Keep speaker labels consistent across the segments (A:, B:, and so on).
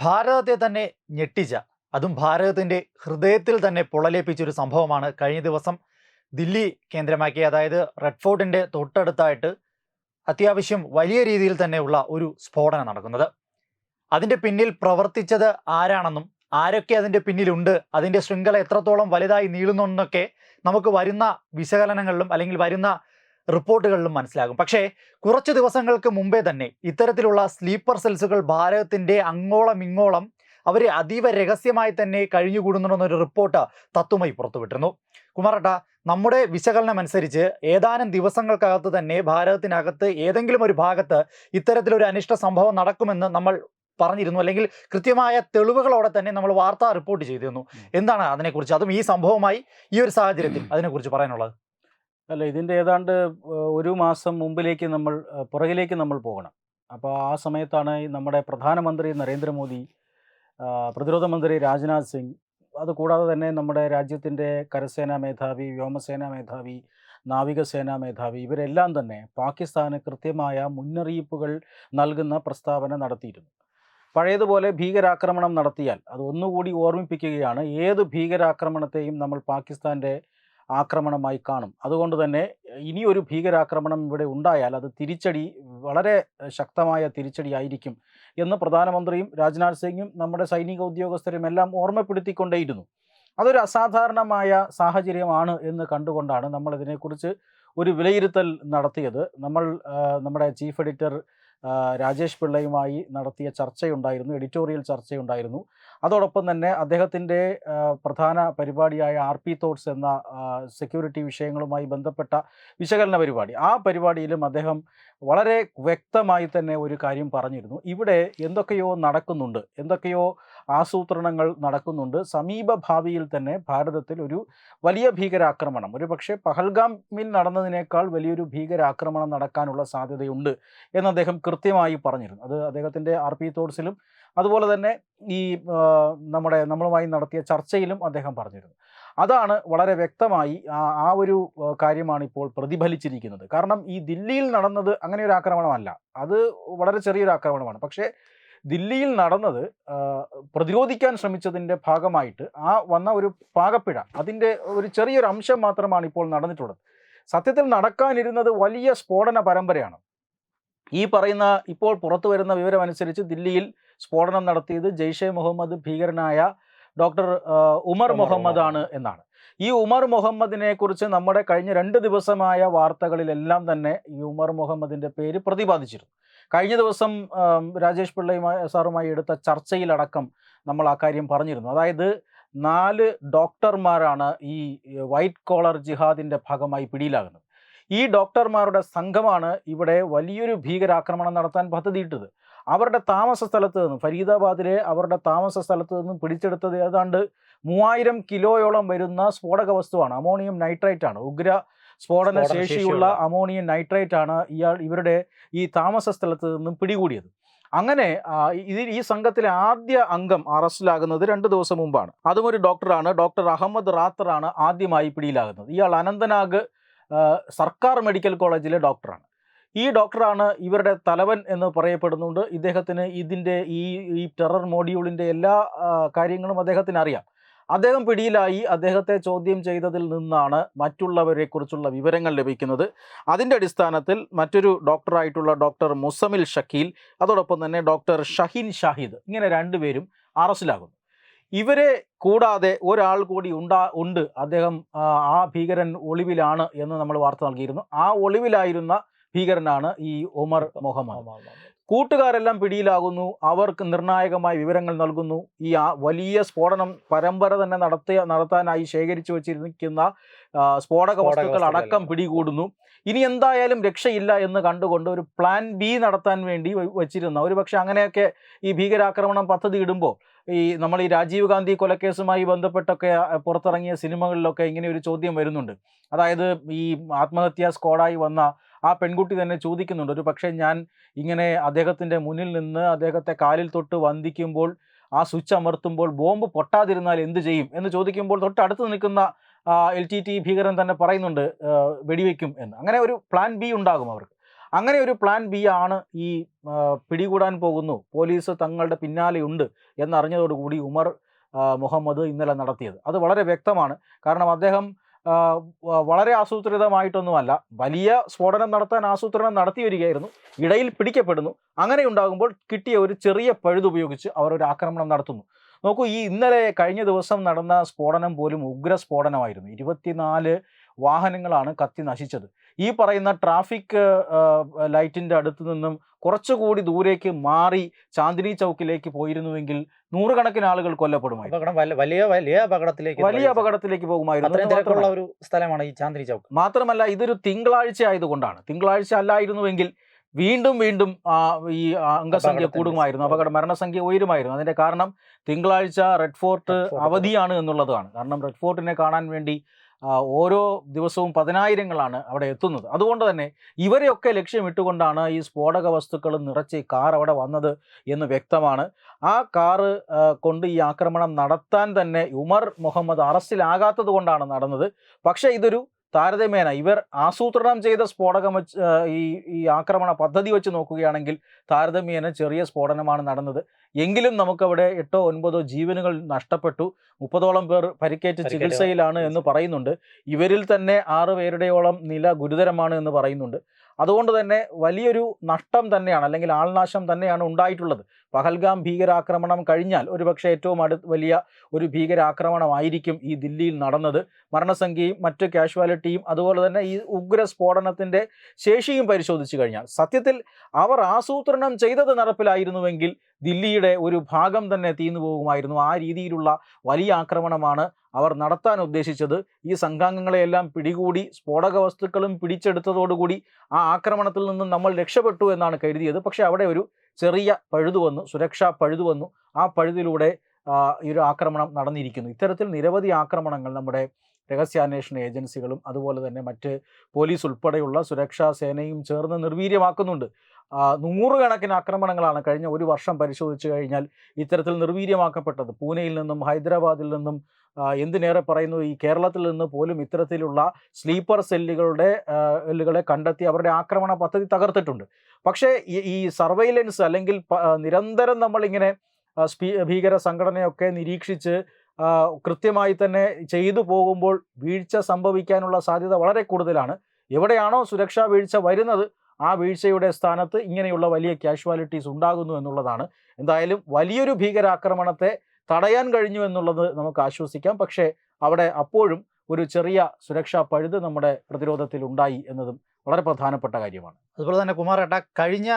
A: ഭാരതത്തെ തന്നെ ഞെട്ടിച്ച അതും ഭാരതത്തിന്റെ ഹൃദയത്തിൽ തന്നെ പൊള്ളലേപ്പിച്ചൊരു സംഭവമാണ് കഴിഞ്ഞ ദിവസം ദില്ലി കേന്ദ്രമാക്കി അതായത് റെഡ് ഫോർട്ടിന്റെ തൊട്ടടുത്തായിട്ട് അത്യാവശ്യം വലിയ രീതിയിൽ തന്നെയുള്ള ഒരു സ്ഫോടനം നടക്കുന്നത്. അതിന്റെ പിന്നിൽ പ്രവർത്തിച്ചത് ആരാണെന്നും ആരൊക്കെ അതിന്റെ പിന്നിലുണ്ട് അതിന്റെ ശൃംഖല എത്രത്തോളം വലുതായി നീളുന്നുണ്ടെന്നൊക്കെ നമുക്ക് വരുന്ന വിശകലനങ്ങളിലും അല്ലെങ്കിൽ വരുന്ന റിപ്പോർട്ടുകളിലും മനസ്സിലാകും. പക്ഷേ കുറച്ച് ദിവസങ്ങൾക്ക് മുമ്പേ തന്നെ ഇത്തരത്തിലുള്ള സ്ലീപ്പർ സെൽസുകൾ ഭാരതത്തിന്റെ അങ്ങോളം ഇങ്ങോളം അവർ അതീവ രഹസ്യമായി തന്നെ കഴിഞ്ഞുകൂടുന്നുണ്ടെന്നൊരു റിപ്പോർട്ട് തത്വമായി പുറത്തുവിട്ടിരുന്നു. കുമാരട്ട നമ്മുടെ വിശകലനം അനുസരിച്ച് ഏതാനും ദിവസങ്ങൾക്കകത്ത് തന്നെ ഭാരതത്തിനകത്ത് ഏതെങ്കിലും ഒരു ഭാഗത്ത് ഇത്തരത്തിലൊരു അനിഷ്ട സംഭവം നടക്കുമെന്ന് നമ്മൾ പറഞ്ഞിരുന്നു. അല്ലെങ്കിൽ കൃത്യമായ തെളിവുകളോടെ തന്നെ നമ്മൾ വാർത്ത റിപ്പോർട്ട് ചെയ്തിരുന്നു. എന്താണ് അതിനെക്കുറിച്ച്? അതും ഈ സംഭവമായി ഈ ഒരു സാഹചര്യത്തിൽ അതിനെക്കുറിച്ച് പറയാനുള്ളത്?
B: അല്ല ഇതിന്റെ ഏതാണ്ട് ഒരു മാസം മുമ്പിലേക്ക് നമ്മൾ പുറകിലേക്ക് നമ്മൾ പോകണം. അപ്പോൾ ആ സമയത്താണ് നമ്മുടെ പ്രധാനമന്ത്രി നരേന്ദ്രമോദി പ്രതിരോധ മന്ത്രി രാജ്നാഥ് സിംഗ് അതുകൂടാതെ തന്നെ നമ്മുടെ രാജ്യത്തിന്റെ കരസേനാ മേധാവി വ്യോമസേനാ മേധാവി നാവികസേനാ മേധാവി ഇവരെല്ലാം തന്നെ പാകിസ്ഥാന് കൃത്യമായ മുന്നറിയിപ്പുകൾ നൽകുന്ന പ്രസ്താവന നടത്തിയിരുന്നു. പഴയതുപോലെ ഭീകരാക്രമണം നടത്തിയാൽ അത് ഒന്നുകൂടി ഓർമ്മിപ്പിക്കുകയാണ് ഏത് ഭീകരാക്രമണത്തെയും നമ്മൾ പാകിസ്ഥാന്റെ ആക്രമണമായി കാണും. അതുകൊണ്ട് തന്നെ ഇനിയൊരു ഭീകരാക്രമണം ഇവിടെ ഉണ്ടായാൽ അത് തിരിച്ചടി വളരെ ശക്തമായ തിരിച്ചടിയായിരിക്കും എന്ന് പ്രധാനമന്ത്രിയും രാജ്നാഥ് സിംഗും നമ്മുടെ സൈനിക ഉദ്യോഗസ്ഥരും എല്ലാം ഓർമ്മപ്പെടുത്തിക്കൊണ്ടേയിരുന്നു. അതൊരു അസാധാരണമായ സാഹചര്യമാണ് എന്ന് കണ്ടുകൊണ്ടാണ് നമ്മൾ ഇതിനെക്കുറിച്ച് ഒരു വിലയിരുത്തൽ നടത്തിയത്. നമ്മൾ നമ്മുടെ ചീഫ് എഡിറ്റർ രാജേഷ് പിള്ളയുമായി നടത്തിയ ചർച്ചയുണ്ടായിരുന്നു എഡിറ്റോറിയൽ ചർച്ചയുണ്ടായിരുന്നു. അതോടൊപ്പം തന്നെ അദ്ദേഹത്തിന്റെ പ്രധാന പരിപാടിയായ ആർ പി തോട്ട്സ് എന്ന സെക്യൂരിറ്റി വിഷയങ്ങളുമായി ബന്ധപ്പെട്ട വിശകലന പരിപാടി. ആ പരിപാടിയിലും അദ്ദേഹം വളരെ വ്യക്തമായി തന്നെ ഒരു കാര്യം പറഞ്ഞിരുന്നു. ഇവിടെ എന്തൊക്കെയോ നടക്കുന്നുണ്ട് എന്തൊക്കെയോ ആസൂത്രണങ്ങൾ നടക്കുന്നുണ്ട്. സമീപ ഭാവിയിൽ തന്നെ ഭാരതത്തിൽ ഒരു വലിയ ഭീകരാക്രമണം. ഒരു പക്ഷേ പഹൽഗാമിൽ നടന്നതിനേക്കാൾ വലിയൊരു ഭീകരാക്രമണം നടക്കാനുള്ള സാധ്യതയുണ്ട് എന്ന് അദ്ദേഹം കൃത്യമായി പറഞ്ഞിരുന്നു. അത് അദ്ദേഹത്തിന്റെ ആർ പി തോട്ട്സിലും അതുപോലെ തന്നെ ഈ നമ്മുടെ നമ്മളുമായി നടത്തിയ ചർച്ചയിലും അദ്ദേഹം പറഞ്ഞിരുന്നു. അതാണ് വളരെ വ്യക്തമായി ആ ആ ഒരു കാര്യമാണ് ഇപ്പോൾ പ്രതിഫലിച്ചിരിക്കുന്നത്. കാരണം ഈ ദില്ലിയിൽ നടന്നത് അങ്ങനെ ഒരു ആക്രമണമല്ല. അത് വളരെ ചെറിയൊരു ആക്രമണമാണ്. പക്ഷേ ദില്ലിയിൽ നടന്നത് പ്രതിരോധിക്കാൻ ശ്രമിച്ചതിന്റെ ഭാഗമായിട്ട് ആ വന്ന ഒരു പാകപ്പിഴ അതിന്റെ ഒരു ചെറിയൊരു അംശം മാത്രമാണ് ഇപ്പോൾ നടന്നിട്ടുള്ളത്. സത്യത്തിൽ നടക്കാനിരുന്നത് വലിയ സ്ഫോടന പരമ്പരയാണ്. ഈ പറയുന്ന ഇപ്പോൾ പുറത്തു വരുന്ന വിവരമനുസരിച്ച് ദില്ലിയിൽ സ്ഫോടനം നടത്തിയത് ജെയ്ഷെ മുഹമ്മദ് ഭീകരനായ ഡോക്ടർ ഉമർ
A: മുഹമ്മദാണ്
B: മുഹമ്മദ് ആണ് എന്നാണ്. ഈ ഉമർ മുഹമ്മദിനെ കുറിച്ച് നമ്മുടെ കഴിഞ്ഞ രണ്ട് ദിവസമായ വാർത്തകളിലെല്ലാം തന്നെ ഈ ഉമർ മുഹമ്മദിന്റെ പേര് പ്രതിപാദിച്ചിരുന്നു. കഴിഞ്ഞ ദിവസം രാജേഷ് പിള്ളയുമായി സാറുമായി എടുത്ത ചർച്ചയിലടക്കം നമ്മൾ ആ കാര്യം പറഞ്ഞിരുന്നു. അതായത് നാല് ഡോക്ടർമാരാണ് ഈ വൈറ്റ് കോളർ ജിഹാദിന്റെ ഭാഗമായി പിടിയിലാകുന്നത്. ഈ ഡോക്ടർമാരുടെ സംഘമാണ് ഇവിടെ വലിയൊരു ഭീകരാക്രമണം നടത്താൻ പദ്ധതിയിട്ടത്. അവരുടെ താമസ സ്ഥലത്ത് നിന്നും ഫരീദാബാദിലെ അവരുടെ താമസ സ്ഥലത്ത് നിന്നും പിടിച്ചെടുത്തത് ഏതാണ്ട് മൂവായിരം കിലോയോളം വരുന്ന സ്ഫോടക വസ്തുവാണ്. അമോണിയം നൈട്രേറ്റ് ആണ്. ഉഗ്ര സ്ഫോടന ശേഷിയുള്ള അമോണിയം നൈട്രേറ്റ് ആണ് ഇയാൾ ഇവരുടെ ഈ താമസ സ്ഥലത്ത് നിന്നും പിടികൂടിയത്. അങ്ങനെ ഇതിൽ ഈ സംഘത്തിലെ ആദ്യ അംഗം അറസ്റ്റിലാകുന്നത് രണ്ട് ദിവസം മുമ്പാണ്. അതും ഒരു ഡോക്ടറാണ്. ഡോക്ടർ അഹമ്മദ് റാത്തറാണ് ആദ്യമായി പിടിയിലാകുന്നത്. ഇയാൾ അനന്തനാഗ് സർക്കാർ മെഡിക്കൽ കോളേജിലെ ഡോക്ടറാണ്. ഈ ഡോക്ടറാണ് ഇവരുടെ തലവൻ എന്ന് പറയപ്പെടുന്നുണ്ട്. ഇദ്ദേഹത്തിന് ഇതിന്റെ ഈ ഈ ടെറർ മോഡ്യൂളിന്റെ എല്ലാ കാര്യങ്ങളും അദ്ദേഹത്തിന് അറിയാം. അദ്ദേഹം പിടിയിലായി. അദ്ദേഹത്തെ ചോദ്യം ചെയ്തതിൽ നിന്നാണ് മറ്റുള്ളവരെ കുറിച്ചുള്ള വിവരങ്ങൾ ലഭിക്കുന്നത്. അതിന്റെ അടിസ്ഥാനത്തിൽ മറ്റൊരു ഡോക്ടറായിട്ടുള്ള ഡോക്ടർ മുസമിൽ ഷക്കീൽ അതോടൊപ്പം തന്നെ ഡോക്ടർ ഷഹീൻ ഷാഹിദ് ഇങ്ങനെ രണ്ടുപേരും അറസ്റ്റിലാകുന്നു. ഇവരെ കൂടാതെ ഒരാൾ കൂടി ഉണ്ടാ ഉണ്ട്. അദ്ദേഹം ആ ഭീകരൻ ഒളിവിലാണ് എന്ന് നമ്മൾ വാർത്ത നൽകിയിരുന്നു. ആ ഒളിവിലായിരുന്ന ഭീകരനാണ് ഈ ഉമർ മുഹമ്മദ്. കൂട്ടുകാരെല്ലാം പിടിയിലാകുന്നു. അവർക്ക് നിർണായകമായ വിവരങ്ങൾ നൽകുന്നു. ഈ ആ വലിയ സ്ഫോടനം പരമ്പര തന്നെ നടത്തിയ നടത്താനായി ശേഖരിച്ചു വച്ചിരിക്കുന്ന സ്ഫോടക വസ്തുക്കൾ അടക്കം. പിടികൂടുന്നു. ഇനി എന്തായാലും രക്ഷയില്ല എന്ന് കണ്ടുകൊണ്ട് ഒരു പ്ലാൻ ബി നടത്താൻ വേണ്ടി വച്ചിരുന്ന ഒരു പക്ഷെ അങ്ങനെയൊക്കെ ഈ ഭീകരാക്രമണം പദ്ധതി ഇടുമ്പോൾ ഈ നമ്മൾ ഈ രാജീവ് ഗാന്ധി കൊലക്കേസുമായി ബന്ധപ്പെട്ടൊക്കെ പുറത്തിറങ്ങിയ സിനിമകളിലൊക്കെ ഇങ്ങനെ ഒരു ചോദ്യം വരുന്നുണ്ട്. അതായത് ഈ ആത്മഹത്യാ സ്ക്വാഡായി വന്ന ആ പെൺകുട്ടി തന്നെ ചോദിക്കുന്നുണ്ട്. ഒരു പക്ഷേ ഞാൻ ഇങ്ങനെ അദ്ദേഹത്തിന്റെ മുന്നിൽ നിന്ന് അദ്ദേഹത്തെ കാലിൽ തൊട്ട് വന്ദിക്കുമ്പോൾ ആ സ്വിച്ച് അമർത്തുമ്പോൾ ബോംബ് പൊട്ടാതിരുന്നാൽ എന്ത് ചെയ്യും എന്ന് ചോദിക്കുമ്പോൾ തൊട്ടടുത്ത് നിൽക്കുന്ന എൽ ടി ടി ഭീകരൻ തന്നെ പറയുന്നുണ്ട് വെടിവെക്കും എന്ന്. അങ്ങനെ ഒരു പ്ലാൻ ബി ഉണ്ടാകും അവർക്ക്. അങ്ങനെ ഒരു പ്ലാൻ ബി ആണ് ഈ പിടികൂടാൻ പോകുന്നു. പോലീസ് തങ്ങളുടെ പിന്നാലെയുണ്ട് എന്നറിഞ്ഞതോടുകൂടി ഉമർ മുഹമ്മദ് ഇന്നലെ നടത്തിയത്. അത് വളരെ വ്യക്തമാണ്. കാരണം അദ്ദേഹം വളരെ ആസൂത്രിതമായിട്ടൊന്നുമല്ല. വലിയ സ്ഫോടനം നടത്താൻ ആസൂത്രണം നടത്തി വരികയായിരുന്നു. ഇടയിൽ പിടിക്കപ്പെടുന്നു. അങ്ങനെ ഉണ്ടാകുമ്പോൾ കിട്ടിയ ഒരു ചെറിയ പഴുതുപയോഗിച്ച് അവർ ഒരു ആക്രമണം നടത്തുന്നു. നോക്കൂ ഈ ഇന്നലെ കഴിഞ്ഞ ദിവസം നടന്ന സ്ഫോടനം പോലും ഉഗ്ര സ്ഫോടനമായിരുന്നു. ഇരുപത്തിനാല് വാഹനങ്ങളാണ് കത്തി നശിച്ചത്. ഈ പറയുന്ന ട്രാഫിക് ലൈറ്റിന്റെ അടുത്ത് നിന്നും കുറച്ചുകൂടി ദൂരേക്ക് മാറി ചാന്ദിനി ചൗക്കിലേക്ക് പോയിരുന്നുവെങ്കിൽ നൂറുകണക്കിന് ആളുകൾ കൊല്ലപ്പെടുമായിരുന്നു.
A: വലിയ വലിയ അപകടത്തിലേക്ക്
B: വലിയ അപകടത്തിലേക്ക് പോകുമായിരുന്നു.
A: ഒരു സ്ഥലമാണ് ഈ ചാന്ദിനി ചൗക്ക്.
B: മാത്രമല്ല ഇതൊരു തിങ്കളാഴ്ച ആയതുകൊണ്ടാണ്. തിങ്കളാഴ്ച അല്ലായിരുന്നുവെങ്കിൽ വീണ്ടും വീണ്ടും ഈ അംഗസംഖ്യ കൂടുമായിരുന്നു. അപകട മരണസംഖ്യ ഉയരുമായിരുന്നു. അതിന്റെ കാരണം തിങ്കളാഴ്ച റെഡ് ഫോർട്ട്. അവധിയാണ് എന്നുള്ളതാണ്. കാരണം റെഡ് ഫോർട്ടിനെ കാണാൻ വേണ്ടി ഓരോ ദിവസവും പതിനായിരങ്ങളാണ് അവിടെ എത്തുന്നത്. അതുകൊണ്ട് തന്നെ ഇവരെയൊക്കെ ലക്ഷ്യമിട്ടുകൊണ്ടാണ് ഈ സ്ഫോടക വസ്തുക്കൾ നിറച്ച് കാർ അവിടെ വന്നത് എന്ന് വ്യക്തമാണ്. ആ കാറ് കൊണ്ട് ഈ ആക്രമണം നടത്താൻ തന്നെ ഉമർ മുഹമ്മദ് അറസ്റ്റിലാകാത്തത് കൊണ്ടാണ് നടന്നത്. പക്ഷേ ഇതൊരു താരതമ്യേന ഇവർ ആസൂത്രണം ചെയ്ത സ്ഫോടകം വെച്ച് ഈ ഈ ആക്രമണ പദ്ധതി വെച്ച് നോക്കുകയാണെങ്കിൽ താരതമ്യേന ചെറിയ സ്ഫോടനമാണ് നടന്നത്. എങ്കിലും നമുക്കവിടെ എട്ടോ ഒൻപതോ ജീവനുകൾ നഷ്ടപ്പെട്ടു. മുപ്പതോളം പേർ പരിക്കേറ്റ് ചികിത്സയിലാണ് എന്ന് പറയുന്നുണ്ട്. ഇവരിൽ തന്നെ ആറ് പേരുടെയോളം നില ഗുരുതരമാണ് എന്ന് പറയുന്നുണ്ട്. അതുകൊണ്ട് തന്നെ വലിയൊരു നഷ്ടം തന്നെയാണ് അല്ലെങ്കിൽ ആൾനാശം തന്നെയാണ് ഉണ്ടായിട്ടുള്ളത്. പഹൽഗാം ഭീകരാക്രമണം കഴിഞ്ഞാൽ ഒരുപക്ഷെ ഏറ്റവും അടു വലിയ ഒരു ഭീകരാക്രമണമായിരിക്കും ഈ ദില്ലിയിൽ നടന്നത്. മരണസംഖ്യയും മറ്റ് കാഷ്വാലിറ്റിയും അതുപോലെ തന്നെ ഈ ഉഗ്ര സ്ഫോടനത്തിന്റെ ശേഷിയും പരിശോധിച്ചു കഴിഞ്ഞാൽ സത്യത്തിൽ അവർ ആസൂത്രണം ചെയ്തത് നടപ്പിലായിരുന്നുവെങ്കിൽ ദില്ലിയുടെ ഒരു ഭാഗം തന്നെ തീർന്നു പോകുമായിരുന്നു. ആ രീതിയിലുള്ള വലിയ ആക്രമണമാണ് അവർ നടത്താൻ ഉദ്ദേശിച്ചത്. ഈ സംഘാംഗങ്ങളെയെല്ലാം പിടികൂടി സ്ഫോടക വസ്തുക്കളും പിടിച്ചെടുത്തതോടുകൂടി ആ ആക്രമണത്തിൽ നിന്നും നമ്മൾ രക്ഷപ്പെട്ടു എന്നാണ് കരുതിയത്. പക്ഷേ അവിടെ ഒരു ചെറിയ പഴുതു വന്നു സുരക്ഷാ പഴുതു വന്നു. ആ പഴുതിലൂടെ ഈ ഒരു ആക്രമണം നടന്നിരിക്കുന്നു. ഇത്തരത്തിൽ നിരവധി ആക്രമണങ്ങൾ നമ്മുടെ രഹസ്യാന്വേഷണ ഏജൻസികളും അതുപോലെ തന്നെ മറ്റ് പോലീസ് ഉൾപ്പെടെയുള്ള സുരക്ഷാ സേനയും ചേർന്ന് നിർവീര്യമാക്കുന്നുണ്ട്. നൂറുകണക്കിന് ആക്രമണങ്ങളാണ് കഴിഞ്ഞ ഒരു വർഷം പരിശോധിച്ചു കഴിഞ്ഞാൽ ഇത്തരത്തിൽ നിർവീര്യമാക്കപ്പെട്ടത്. പൂനെയിൽ നിന്നും ഹൈദരാബാദിൽ നിന്നും എന്തിനേറെ പറയുന്നു ഈ കേരളത്തിൽ നിന്ന് പോലും ഇത്തരത്തിലുള്ള സ്ലീപ്പർ സെല്ലുകളുടെ സെല്ലുകളെ കണ്ടെത്തി അവരുടെ ആക്രമണ പദ്ധതി തകർത്തിട്ടുണ്ട്. പക്ഷേ ഈ- സർവൈലൻസ് അല്ലെങ്കിൽ നിരന്തരം നമ്മളിങ്ങനെ ഭീകര സംഘടനയൊക്കെ നിരീക്ഷിച്ച് കൃത്യമായി തന്നെ ചെയ്തു പോകുമ്പോൾ വീഴ്ച സംഭവിക്കാനുള്ള സാധ്യത വളരെ കൂടുതലാണ്. എവിടെയാണോ സുരക്ഷാ വീഴ്ച വരുന്നത് ആ വീഴ്ചയുടെ സ്ഥാനത്ത് ഇങ്ങനെയുള്ള വലിയ കാഷ്വാലിറ്റീസ് ഉണ്ടാകുന്നു എന്നുള്ളതാണ്. എന്തായാലും വലിയൊരു ഭീകരാക്രമണത്തെ തടയാൻ കഴിഞ്ഞു എന്നുള്ളത് നമുക്ക് ആശ്വസിക്കാം. പക്ഷേ അവിടെ അപ്പോഴും ഒരു ചെറിയ സുരക്ഷാ പഴുത് നമ്മുടെ പ്രതിരോധത്തിൽ ഉണ്ടായി എന്നതും വളരെ പ്രധാനപ്പെട്ട കാര്യമാണ്.
A: അതുപോലെ തന്നെ കുമാരേട്ട കഴിഞ്ഞ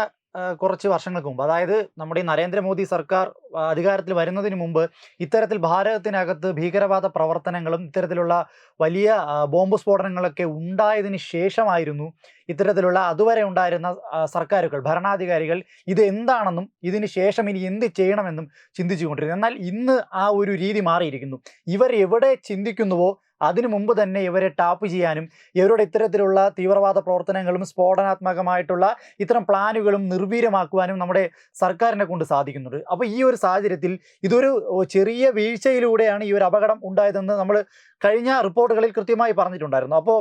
A: കുറച്ച് വർഷങ്ങൾക്ക് മുമ്പ്. അതായത് നമ്മുടെ ഈ നരേന്ദ്രമോദി സർക്കാർ അധികാരത്തിൽ വരുന്നതിന് മുമ്പ് ഇത്തരത്തിൽ ഭാരതത്തിനകത്ത് ഭീകരവാദ പ്രവർത്തനങ്ങളും ഇത്തരത്തിലുള്ള വലിയ ബോംബ് സ്ഫോടനങ്ങളൊക്കെ ഉണ്ടായതിന് ശേഷമായിരുന്നു ഇത്തരത്തിലുള്ള അതുവരെ ഉണ്ടായിരുന്ന സർക്കാരുകൾ ഭരണാധികാരികൾ ഇത് എന്താണെന്നും ഇതിന് ശേഷം ഇനി എന്ത് ചെയ്യണമെന്നും ചിന്തിച്ചുകൊണ്ടിരുന്നു. എന്നാൽ ഇന്ന് ആ ഒരു രീതി മാറിയിരിക്കുന്നു. ഇവർ എവിടെ ചിന്തിക്കുന്നുവോ അതിനു മുമ്പ് തന്നെ ഇവരെ ടാപ്പ് ചെയ്യാനും ഇവരുടെ ഇത്തരത്തിലുള്ള തീവ്രവാദ പ്രവർത്തനങ്ങളും സ്ഫോടനാത്മകമായിട്ടുള്ള ഇത്തരം പ്ലാനുകളും നിർവീര്യമാക്കുവാനും നമ്മുടെ സർക്കാരിനെ കൊണ്ട് സാധിക്കുന്നുണ്ട്. അപ്പോൾ ഈ ഒരു സാഹചര്യത്തിൽ ഇതൊരു ചെറിയ വീഴ്ചയിലൂടെയാണ് ഈ ഒരു അപകടം ഉണ്ടായതെന്ന് നമ്മൾ കഴിഞ്ഞ റിപ്പോർട്ടുകളിൽ കൃത്യമായി പറഞ്ഞിട്ടുണ്ടായിരുന്നു. അപ്പോൾ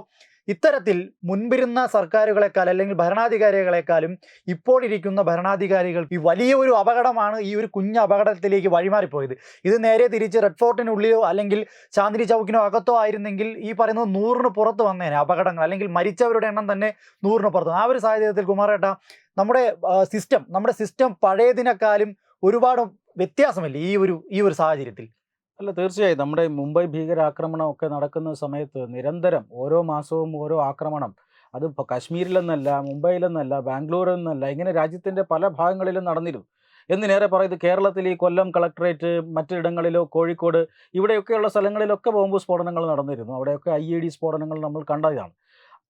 A: ഇത്തരത്തിൽ മുൻപിരുന്ന സർക്കാരുകളെക്കാൾ അല്ലെങ്കിൽ ഭരണാധികാരികളെക്കാളും ഇപ്പോൾ ഇരിക്കുന്ന ഭരണാധികാരികൾ ഈ വലിയ ഒരു അപകടമാണ് ഈ ഒരു കുഞ്ഞ് അപകടത്തിലേക്ക് വഴിമാറിപ്പോയത്. ഇത് നേരെ തിരിച്ച് റെഡ് ഫോർട്ടിനുള്ളിലോ അല്ലെങ്കിൽ ചാന്ദിനി ചൗക്കിനോ അകത്തോ ആയിരുന്നെങ്കിൽ ഈ പറയുന്നത് നൂറിന് പുറത്ത് വന്നേനെ അപകടങ്ങൾ. അല്ലെങ്കിൽ മരിച്ചവരുടെ എണ്ണം തന്നെ നൂറിന് പുറത്ത്. ആ ഒരു സാഹചര്യത്തിൽ കുമാരേട്ട നമ്മുടെ സിസ്റ്റം നമ്മുടെ സിസ്റ്റം പഴയതിനേക്കാളും ഒരുപാട് വ്യത്യാസമല്ലേ ഈ ഒരു ഈ ഒരു സാഹചര്യത്തിൽ?
B: അല്ല തീർച്ചയായും. നമ്മുടെ മുംബൈ ഭീകരാക്രമണമൊക്കെ നടക്കുന്ന സമയത്ത് നിരന്തരം ഓരോ മാസവും ഓരോ ആക്രമണം. അത് കാശ്മീരിലെന്നല്ല മുംബൈയിലെന്നല്ല ബാംഗ്ലൂരിൽ നിന്നല്ല ഇങ്ങനെ രാജ്യത്തിന്റെ പല ഭാഗങ്ങളിലും നടന്നിരുന്നു. എന്തിനേറെ പറയുന്നത് കേരളത്തിൽ ഈ കൊല്ലം കളക്ടറേറ്റ് മറ്റിടങ്ങളിലോ കോഴിക്കോട് ഇവിടെയൊക്കെയുള്ള സ്ഥലങ്ങളിലൊക്കെ ബോംബ് സ്ഫോടനങ്ങൾ നടന്നിരുന്നു. അവിടെയൊക്കെ ഐ ഇ ഡി സ്ഫോടനങ്ങൾ നമ്മൾ കണ്ടതാണ്.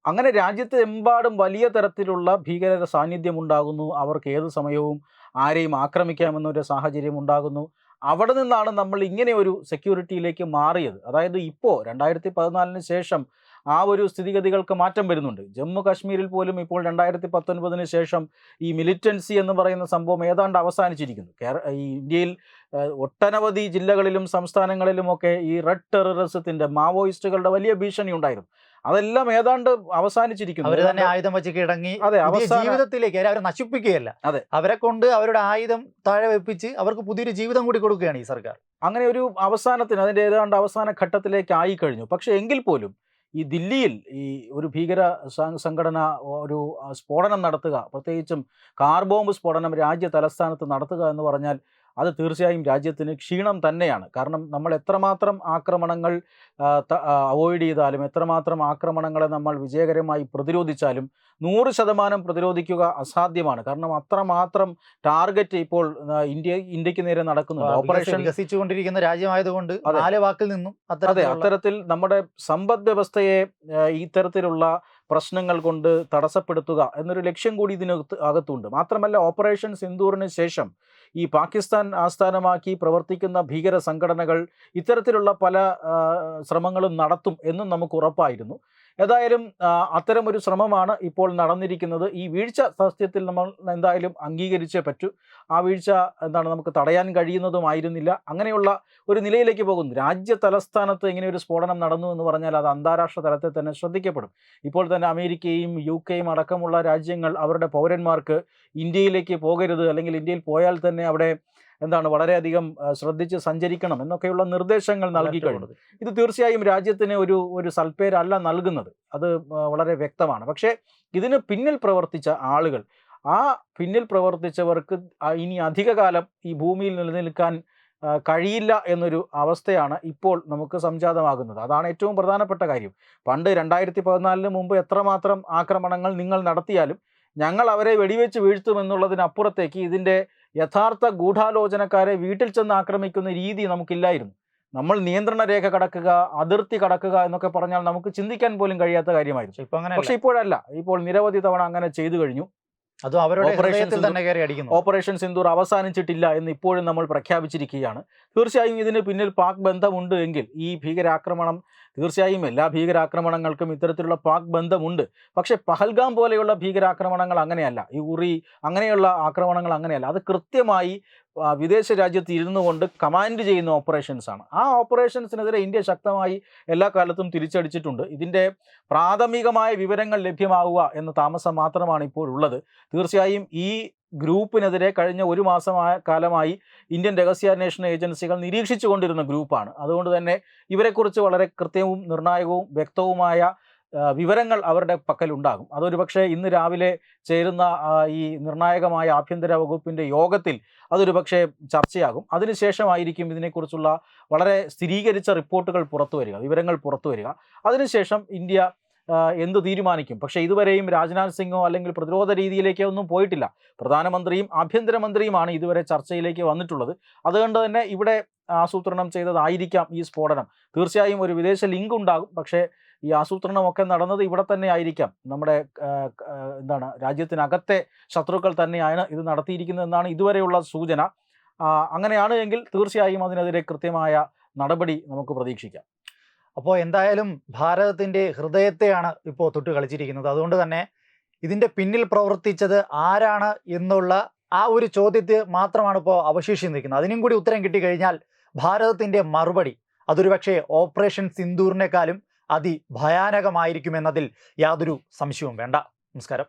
B: അങ്ങനെ രാജ്യത്ത് എമ്പാടും വലിയ തരത്തിലുള്ള ഭീകരത സാന്നിധ്യം ഉണ്ടാകുന്നു. അവർക്ക് ഏത് സമയവും ആരെയും ആക്രമിക്കാമെന്നൊരു സാഹചര്യം ഉണ്ടാകുന്നു. അവിടെ നിന്നാണ് നമ്മൾ ഇങ്ങനെ ഒരു സെക്യൂരിറ്റിയിലേക്ക് മാറിയത്. അതായത് ഇപ്പോൾ രണ്ടായിരത്തി പതിനാലിന് ശേഷം ആ ഒരു സ്ഥിതിഗതികൾക്ക് മാറ്റം വരുന്നുണ്ട്. ജമ്മു കാശ്മീരിൽ പോലും ഇപ്പോൾ രണ്ടായിരത്തി പത്തൊൻപതിന് ശേഷം ഈ മിലിറ്റൻസി എന്ന് പറയുന്ന സംഭവം ഏതാണ്ട് അവസാനിച്ചിരിക്കുന്നു. കേര ഈ ഇന്ത്യയിൽ ഒട്ടനവധി ജില്ലകളിലും സംസ്ഥാനങ്ങളിലുമൊക്കെ ഈ റെഡ് ടെററിസത്തിന്റെ മാവോയിസ്റ്റുകളുടെ വലിയ ഭീഷണി ഉണ്ടായിരുന്നു. അതെല്ലാം ഏതാണ്ട് അവസാനിച്ചിരിക്കുന്നു.
A: അവർ തന്നെ ആയുധം വെച്ച് കിടങ്ങി
B: അതെ
A: ജീവിതത്തിലേക്ക് അവരെ നശിപ്പിക്കുകയല്ല.
B: അതെ.
A: അവരെ കൊണ്ട് അവരുടെ ആയുധം താഴെ വെപ്പിച്ച് അവർക്ക് പുതിയൊരു ജീവിതം കൂടി കൊടുക്കുകയാണ് ഈ സർക്കാർ.
B: അങ്ങനെ ഒരു അവസാനത്തിന് അതിന്റെ ഏതാണ്ട് അവസാന ഘട്ടത്തിലേക്ക് ആയി കഴിഞ്ഞു. പക്ഷെ എങ്കിൽ പോലും ഈ ദില്ലിയിൽ ഈ ഒരു ഭീകര സംഘടന ഒരു സ്ഫോടനം നടത്തുക പ്രത്യേകിച്ചും കാർ ബോംബ് സ്ഫോടനം രാജ്യ തലസ്ഥാനത്ത് നടത്തുക എന്ന് പറഞ്ഞാൽ അത് തീർച്ചയായും രാജ്യത്തിന് ക്ഷീണം തന്നെയാണ്. കാരണം നമ്മൾ എത്രമാത്രം ആക്രമണങ്ങൾ അവോയ്ഡ് ചെയ്താലും എത്രമാത്രം ആക്രമണങ്ങളെ നമ്മൾ വിജയകരമായി പ്രതിരോധിച്ചാലും നൂറ് ശതമാനം പ്രതിരോധിക്കുക അസാധ്യമാണ്. കാരണം അത്രമാത്രം ടാർഗറ്റ് ഇപ്പോൾ ഇന്ത്യ ഇന്ത്യയ്ക്ക് നേരെ നടക്കുന്നുണ്ട്. ഓപ്പറേഷൻ
A: വികസിച്ചുകൊണ്ടിരിക്കുന്ന രാജ്യമായതുകൊണ്ട് നാല് വാക്കിൽ നിന്നും
B: അതെ അത്തരത്തിൽ നമ്മുടെ സമ്പദ് വ്യവസ്ഥയെ ഇത്തരത്തിലുള്ള പ്രശ്നങ്ങൾ കൊണ്ട് തടസ്സപ്പെടുത്തുക എന്നൊരു ലക്ഷ്യം കൂടി ഇതിനകത്ത് അകത്തുണ്ട്. മാത്രമല്ല ഓപ്പറേഷൻ സിന്ദൂറിന് ശേഷം ഈ പാകിസ്ഥാൻ ആസ്ഥാനമാക്കി പ്രവർത്തിക്കുന്ന ഭീകര സംഘടനകൾ ഇത്തരത്തിലുള്ള പല ശ്രമങ്ങളും നടത്തും എന്നും നമുക്ക് ഉറപ്പായിരുന്നു. ഏതായാലും അത്തരം ഒരു ശ്രമമാണ് ഇപ്പോൾ നടന്നിരിക്കുന്നത്. ഈ വീഴ്ച സത്യത്തിൽ നമ്മൾ എന്തായാലും അംഗീകരിച്ചേ പറ്റൂ. ആ വീഴ്ച എന്താണ് നമുക്ക് തടയാൻ കഴിയുന്നതുമായിരുന്നില്ല. അങ്ങനെയുള്ള ഒരു നിലയിലേക്ക് പോകുന്നു. രാജ്യ തലസ്ഥാനത്ത് ഇങ്ങനെ ഒരു സ്ഫോടനം നടന്നു എന്ന് പറഞ്ഞാൽ അത് അന്താരാഷ്ട്ര തലത്തിൽ തന്നെ ശ്രദ്ധിക്കപ്പെടും. ഇപ്പോൾ തന്നെ അമേരിക്കയും യു കെയും അടക്കമുള്ള രാജ്യങ്ങൾ അവരുടെ പൗരന്മാർക്ക് ഇന്ത്യയിലേക്ക് പോകരുത് അല്ലെങ്കിൽ ഇന്ത്യയിൽ പോയാൽ തന്നെ അവിടെ എന്താണ് വളരെയധികം ശ്രദ്ധിച്ച് സഞ്ചരിക്കണം എന്നൊക്കെയുള്ള നിർദ്ദേശങ്ങൾ നൽകി കഴിഞ്ഞു. ഇത് തീർച്ചയായും രാജ്യത്തിന് ഒരു ഒരു സൽപ്പേരല്ല നൽകുന്നത്. അത് വളരെ വ്യക്തമാണ്. പക്ഷേ ഇതിന് പിന്നിൽ പ്രവർത്തിച്ച ആളുകൾ ആ പിന്നിൽ പ്രവർത്തിച്ചവർക്ക് ഇനി ഇനി അധികകാലം ഈ ഭൂമിയിൽ നിലനിൽക്കാൻ കഴിയില്ല എന്നൊരു അവസ്ഥയാണ് ഇപ്പോൾ നമുക്ക് സംജാതമാകുന്നത്. അതാണ് ഏറ്റവും പ്രധാനപ്പെട്ട കാര്യം. പണ്ട് രണ്ടായിരത്തി പതിനാലിന് മുമ്പ് എത്രമാത്രം ആക്രമണങ്ങൾ നിങ്ങൾ നടത്തിയാലും ഞങ്ങൾ അവരെ വെടിവെച്ച് വീഴ്ത്തുമെന്നുള്ളതിനപ്പുറത്തേക്ക് ഇതിന്റെ യഥാർത്ഥ ഗൂഢാലോചനക്കാരെ വീട്ടിൽ ചെന്ന് ആക്രമിക്കുന്ന രീതി നമുക്കില്ലായിരുന്നു. നമ്മൾ നിയന്ത്രണ രേഖ കടക്കുക അതിർത്തി കടക്കുക എന്നൊക്കെ പറഞ്ഞാൽ നമുക്ക് ചിന്തിക്കാൻ പോലും കഴിയാത്ത കാര്യമായിരുന്നു.
A: പക്ഷെ ഇപ്പൊ അങ്ങനെ
B: പക്ഷെ ഇപ്പോഴല്ല. ഇപ്പോൾ നിരവധി തവണ അങ്ങനെ ചെയ്തു കഴിഞ്ഞു.
A: അത് അവരുടെ
B: ഓപ്പറേഷൻ സിന്ദൂർ അവസാനിച്ചിട്ടില്ല എന്ന് ഇപ്പോഴും നമ്മൾ പ്രഖ്യാപിച്ചിരിക്കുകയാണ്. തീർച്ചയായും ഇതിന് പിന്നിൽ പാക് ബന്ധമുണ്ട് എങ്കിൽ ഈ ഭീകരാക്രമണം തീർച്ചയായും എല്ലാ ഭീകരാക്രമണങ്ങൾക്കും ഇത്തരത്തിലുള്ള പാക് ബന്ധമുണ്ട്. പക്ഷേ പഹൽഗാം പോലെയുള്ള ഭീകരാക്രമണങ്ങൾ അങ്ങനെയല്ല. ഈ ഉറി അങ്ങനെയുള്ള ആക്രമണങ്ങൾ അങ്ങനെയല്ല. അത് കൃത്യമായി വിദേശ രാജ്യത്ത് ഇരുന്നു കൊണ്ട് കമാൻഡ് ചെയ്യുന്ന ഓപ്പറേഷൻസ് ആണ്. ആ ഓപ്പറേഷൻസിനെതിരെ ഇന്ത്യ ശക്തമായി എല്ലാ കാലത്തും തിരിച്ചടിച്ചിട്ടുണ്ട്. ഇതിന്റെ പ്രാഥമികമായ വിവരങ്ങൾ ലഭ്യമാവുക എന്ന താമസം മാത്രമാണ് ഇപ്പോൾ ഉള്ളത്. തീർച്ചയായും ഈ ഗ്രൂപ്പിനെതിരെ കഴിഞ്ഞ ഒരു മാസമായ കാലമായി ഇന്ത്യൻ രഹസ്യാന്വേഷണ ഏജൻസികൾ നിരീക്ഷിച്ചു കൊണ്ടിരുന്ന ഗ്രൂപ്പാണ്. അതുകൊണ്ട് തന്നെ ഇവരെക്കുറിച്ച് വളരെ കൃത്യവും നിർണായകവും വ്യക്തവുമായ വിവരങ്ങൾ അവരുടെ പക്കലുണ്ടാകും. അതൊരു പക്ഷേ ഇന്ന് രാവിലെ ചേരുന്ന ഈ നിർണായകമായ ആഭ്യന്തര വകുപ്പിന്റെ യോഗത്തിൽ അതൊരു പക്ഷേ ചർച്ചയാകും. അതിനുശേഷമായിരിക്കും ഇതിനെക്കുറിച്ചുള്ള വളരെ സ്ഥിരീകരിച്ച റിപ്പോർട്ടുകൾ പുറത്തു വരിക വിവരങ്ങൾ പുറത്തു വരിക. അതിനുശേഷം ഇന്ത്യ എന്ത് തീരുമാനിക്കും? പക്ഷേ ഇതുവരെയും രാജ്നാഥ് സിംഗോ അല്ലെങ്കിൽ പ്രതിരോധ രീതിയിലേക്കോ ഒന്നും പോയിട്ടില്ല. പ്രധാനമന്ത്രിയും ആഭ്യന്തരമന്ത്രിയുമാണ് ഇതുവരെ ചർച്ചയിലേക്ക് വന്നിട്ടുള്ളത്. അതുകൊണ്ട് തന്നെ ഇവിടെ ആസൂത്രണം ചെയ്തതായിരിക്കാം ഈ സ്ഫോടനം. തീർച്ചയായും ഒരു വിദേശ ലിങ്ക് ഉണ്ടാകും. പക്ഷേ ഈ ആസൂത്രണമൊക്കെ നടന്നത് ഇവിടെ തന്നെ ആയിരിക്കാം. നമ്മുടെ എന്താണ് രാജ്യത്തിനകത്തെ ശത്രുക്കൾ തന്നെയാണ് ഇത് നടത്തിയിരിക്കുന്നതെന്നാണ് ഇതുവരെയുള്ള സൂചന. അങ്ങനെയാണ് എങ്കിൽ തീർച്ചയായും അതിനെതിരെ കൃത്യമായ നടപടി നമുക്ക് പ്രതീക്ഷിക്കാം.
A: അപ്പോൾ എന്തായാലും ഭാരതത്തിന്റെ ഹൃദയത്തെയാണ് ഇപ്പോൾ തൊട്ട് കളിച്ചിരിക്കുന്നത്. അതുകൊണ്ട് തന്നെ ഇതിന്റെ പിന്നിൽ പ്രവർത്തിച്ചത് ആരാണ് എന്നുള്ള ആ ഒരു ചോദ്യത്തെ മാത്രമാണ് ഇപ്പോൾ അവശേഷിച്ച് നിൽക്കുന്നത്. അതിനും കൂടി ഉത്തരം കിട്ടിക്കഴിഞ്ഞാൽ ഭാരതത്തിന്റെ മറുപടി അതൊരു പക്ഷേ ഓപ്പറേഷൻ സിന്ദൂറിനേക്കാളും അതിഭയാനകമായിരിക്കുമെന്നതിൽ യാതൊരു സംശയവും വേണ്ട. നമസ്കാരം.